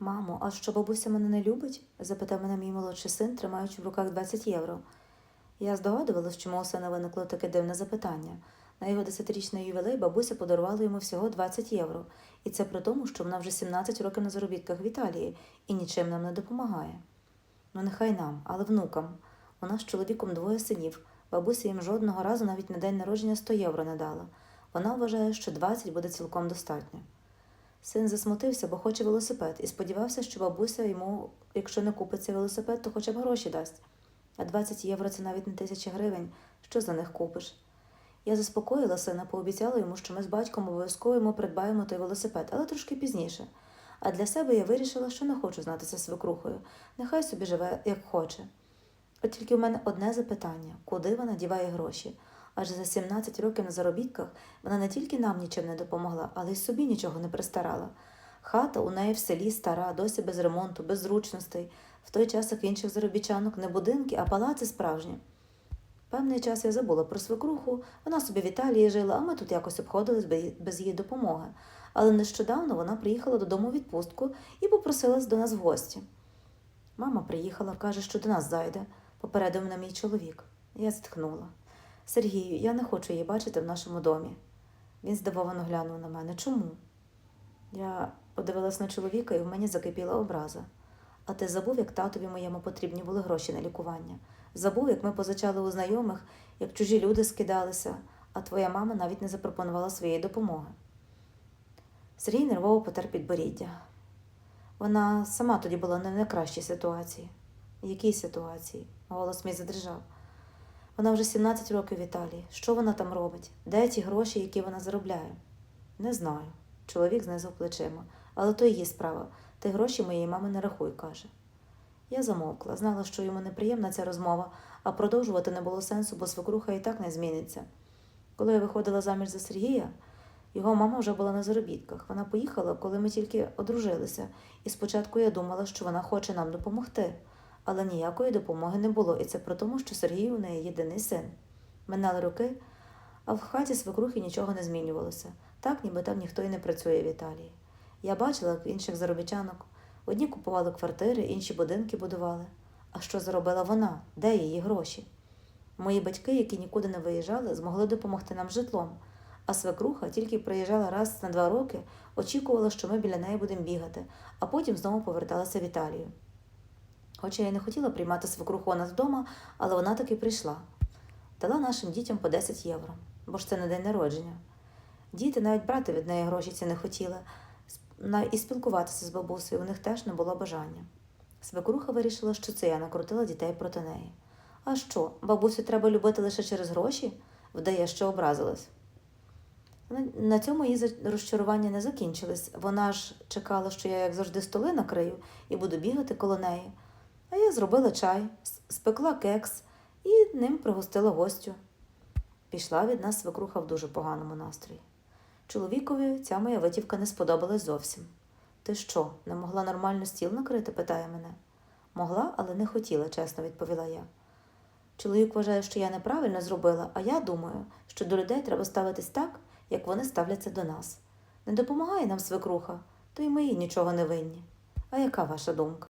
Мамо, а що бабуся мене не любить? запитав мене мій молодший син, тримаючи в руках 20 євро. Я здогадувалась, чому у сина виникло таке дивне запитання. На його десятирічний ювілей бабуся подарувала йому всього 20 євро, і це при тому, що вона вже 17 років на заробітках в Італії і нічим нам не допомагає. Ну, нехай нам, але внукам. У нас з чоловіком двоє синів. Бабуся їм жодного разу навіть на день народження 100 євро не дала. Вона вважає, що 20 буде цілком достатньо. Син засмутився, бо хоче велосипед, і сподівався, що бабуся йому, якщо не купиться велосипед, то хоча б гроші дасть. А 20 євро це навіть не тисяча гривень. Що за них купиш? Я заспокоїла сина, пообіцяла йому, що ми з батьком обов'язково йому придбаємо той велосипед, але трошки пізніше. А для себе я вирішила, що не хочу знатися свекрухою. Нехай собі живе, як хоче. От тільки у мене одне запитання: куди вона діває гроші? Адже за 17 років на заробітках вона не тільки нам нічим не допомогла, але й собі нічого не пристарала. Хата у неї в селі стара, досі без ремонту, без зручностей, в той час, як в інших заробітчанок не будинки, а палаци справжні. Певний час я забула про свекруху, вона собі в Італії жила, а ми тут якось обходились без- її допомоги. Але нещодавно вона приїхала додому у відпустку і попросилась до нас в гості. Мама приїхала, каже, що до нас зайде, попередив мене мій чоловік. Я зітхнула. Сергію, я не хочу її бачити в нашому домі. Він здивовано глянув на мене. Чому? Я подивилась на чоловіка, і в мені закипіла образа. А ти забув, як татові моєму потрібні були гроші на лікування? Забув, як ми позичали у знайомих, як чужі люди скидалися, а твоя мама навіть не запропонувала своєї допомоги. Сергій нервово потер підборіддя. Вона сама тоді була не в найкращій ситуації. В якій ситуації? Голос мій задрижав. Вона вже 17 років в Італії. Що вона там робить? Де ті гроші, які вона заробляє? Не знаю. Чоловік знизав плечима. Але то її справа. Ти гроші моєї мами не рахуй, каже. Я замовкла, знала, що йому неприємна ця розмова, а продовжувати не було сенсу, бо свекруха і так не зміниться. Коли я виходила заміж за Сергія, його мама вже була на заробітках. Вона поїхала, коли ми тільки одружилися, і спочатку я думала, що вона хоче нам допомогти. Але ніякої допомоги не було, і це при тому, що Сергій у неї єдиний син. Минали роки, а в хаті свекрухи нічого не змінювалося. Так, ніби там ніхто і не працює в Італії. Я бачила, як інших заробітчанок одні купували квартири, інші будинки будували. А що заробила вона? Де її гроші? Мої батьки, які нікуди не виїжджали, змогли допомогти нам житлом. А свекруха тільки приїжджала раз на два роки, очікувала, що ми біля неї будемо бігати, а потім знову поверталася в Італію. Хоча я не хотіла приймати нас вдома, але вона таки прийшла. Дала нашим дітям по 10 євро, бо ж це на день народження. Діти навіть брати від неї гроші ці не хотіли, і спілкуватися з бабусею у них теж не було бажання. Свекруха вирішила, що це я накрутила дітей проти неї. А що, бабусю треба любити лише через гроші? Вдає, що образилась. На цьому її розчарування не закінчились. Вона ж чекала, що я, як завжди, столи накрию і буду бігати коло неї. А я зробила чай, спекла кекс і ним пригостила гостю. Пішла від нас свекруха в дуже поганому настрої. Чоловікові ця моя витівка не сподобалась зовсім. Ти що, не могла нормально стіл накрити? питає мене. Могла, але не хотіла, чесно відповіла я. Чоловік вважає, що я неправильно зробила, а я думаю, що до людей треба ставитись так, як вони ставляться до нас. Не допомагає нам свекруха, то й ми їй нічого не винні. А яка ваша думка?